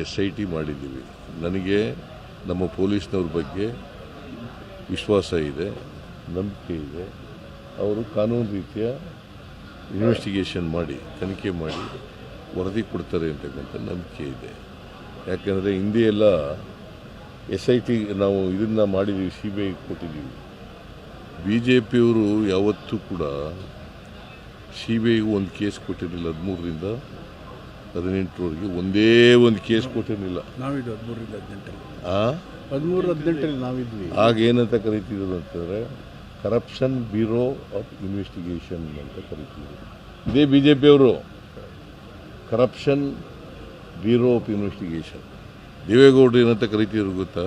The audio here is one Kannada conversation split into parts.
ಎಸ್ ಐ ಟಿ ಮಾಡಿದ್ದೀವಿ. ನನಗೆ ನಮ್ಮ ಪೊಲೀಸ್ನವ್ರ ಬಗ್ಗೆ ವಿಶ್ವಾಸ ಇದೆ, ನಂಬಿಕೆ ಇದೆ. ಅವರು ಕಾನೂನು ರೀತಿಯ ಇನ್ವೆಸ್ಟಿಗೇಷನ್ ಮಾಡಿ, ತನಿಖೆ ಮಾಡಿ ವರದಿ ಕೊಡ್ತಾರೆ ಅಂತಕ್ಕಂಥ ನಂಬಿಕೆ ಇದೆ. ಯಾಕಂದರೆ ಹಿಂದೆ ಎಲ್ಲ ಎಸ್ ಐ ಟಿ ನಾವು ಇದನ್ನು ಮಾಡಿದ್ದೀವಿ ಸಿ ಬಿ ಐ ಕೊಟ್ಟಿದ್ದೀವಿ. ಬಿ ಜೆ ಪಿಯವರು ಯಾವತ್ತೂ ಕೂಡ ಸಿ ಬಿ ಐಗೂ ಒಂದು ಕೇಸ್ ಕೊಟ್ಟಿರಲಿಲ್ಲ ಹದಿಮೂರರಿಂದ. ಹದಿನೆಂಟರವರೆಗೆ ಒಂದೇ ಒಂದು ಕೇಸ್ ಕೊಟ್ಟಿರಲಿಲ್ಲ. ನಾವಿದ್ದು ಹದಿಮೂರರಿಂದ ಹದಿನೆಂಟರಲ್ಲಿ. ಆ? ಹದಿಮೂರು ಹದಿನೆಂಟರಲ್ಲಿ ನಾವಿದ್ವಿ. ಆಗ ಏನಂತ ಕರಿತಿದ್ರು ಅಂತಂದರೆ ಕರಪ್ಷನ್ ಬ್ಯೂರೋ ಆಫ್ ಇನ್ವೆಸ್ಟಿಗೇಷನ್ ಅಂತ ಕರಿತಿದ್ರು. ಇದೇ ಬಿ ಜೆ ಪಿಯವರು ಕರಪ್ಷನ್ ಬ್ಯೂರೋ ಆಫ್ ಇನ್ವೆಸ್ಟಿಗೇಷನ್ ದೇವೇಗೌಡರು ಏನಂತ ಕರಿತಿದ್ರು ಗೊತ್ತಾ?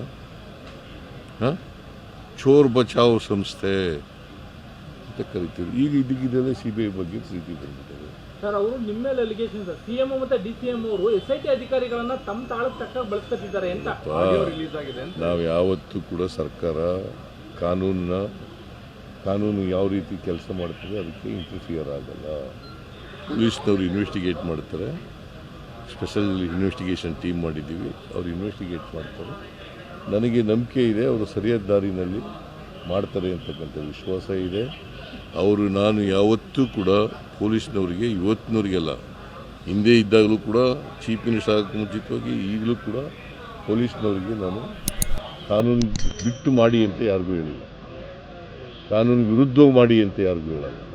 ಹಾಂ? ಚೋರ್ ಬಚಾವ್ ಸಂಸ್ಥೆ. ಅಂತ ಕರಿತೀವಿ ಈಗ ಇದಕ್ಕಿದ್ದಲ್ಲೇ ಸಿ ಬಿ ಐ ಬಗ್ಗೆ ಸ್ಥಿತಿ ಬಂದ್ಬಿಟ್ಟಿದೆ ಸರ್ ಅವರು ನಿಮ್ಮ ಮೇಲೆ ಅಲಿಗೇಷನ್ ಸರ್ ಸಿಎಂ ಮತ್ತೆ ಡಿ ಸಿ ಎಂ ಅವರು ಎಸ್ ಐ ಟಿ ಅಧಿಕಾರಿಗಳನ್ನ ತಮ್ಮ ತಾಳಕ್ಕೆ ತಕ್ಕ ಬಳಸ್ಕೊತಿದ್ದಾರೆ ಅಂತ ರಿಲೀಸ್ ಆಗಿದೆ ಅಂತ. ನಾವು ಯಾವತ್ತೂ ಕೂಡ ಸರ್ಕಾರ ಕಾನೂನನ್ನ ಕಾನೂನು ಯಾವ ರೀತಿ ಕೆಲಸ ಮಾಡ್ತದೆ ಅದಕ್ಕೆ ಇಂಟರ್ಫಿಯರ್ ಆಗಲ್ಲ. ಪೊಲೀಸ್ನವ್ರು ಇನ್ವೆಸ್ಟಿಗೇಟ್ ಮಾಡ್ತಾರೆ. ಸ್ಪೆಷಲ್ ಇನ್ವೆಸ್ಟಿಗೇಷನ್ ಟೀಮ್ ಮಾಡಿದ್ದೀವಿ. ಅವ್ರು ಇನ್ವೆಸ್ಟಿಗೇಟ್ ಮಾಡ್ತಾರೆ. ನನಗೆ ನಂಬಿಕೆ ಇದೆ. ಅವರು ಸರಿಯಾದ ದಾರಿನಲ್ಲಿ ಮಾಡ್ತಾರೆ ಅಂತಕ್ಕಂಥ ವಿಶ್ವಾಸ ಇದೆ. ಅವರು, ನಾನು ಯಾವತ್ತೂ ಕೂಡ ಪೊಲೀಸ್ನವರಿಗೆ, ಇವತ್ತಿನವರಿಗೆಲ್ಲ, ಹಿಂದೆ ಇದ್ದಾಗಲೂ ಕೂಡ, ಚೀಫ್ ಮಿನಿಸ್ಟರ್ ಆಗೋಕ್ಕೆ ಮುಂಚಿತವಾಗಿ, ಈಗಲೂ ಕೂಡ ಪೊಲೀಸ್ನವರಿಗೆ ನಾನು ಕಾನೂನು ಬಿಟ್ಟು ಮಾಡಿ ಅಂತ ಯಾರಿಗೂ ಹೇಳಿಲ್ಲ. ಕಾನೂನು ವಿರುದ್ಧವಾಗಿ ಮಾಡಿ ಅಂತ ಯಾರಿಗೂ ಹೇಳಲ್ಲ.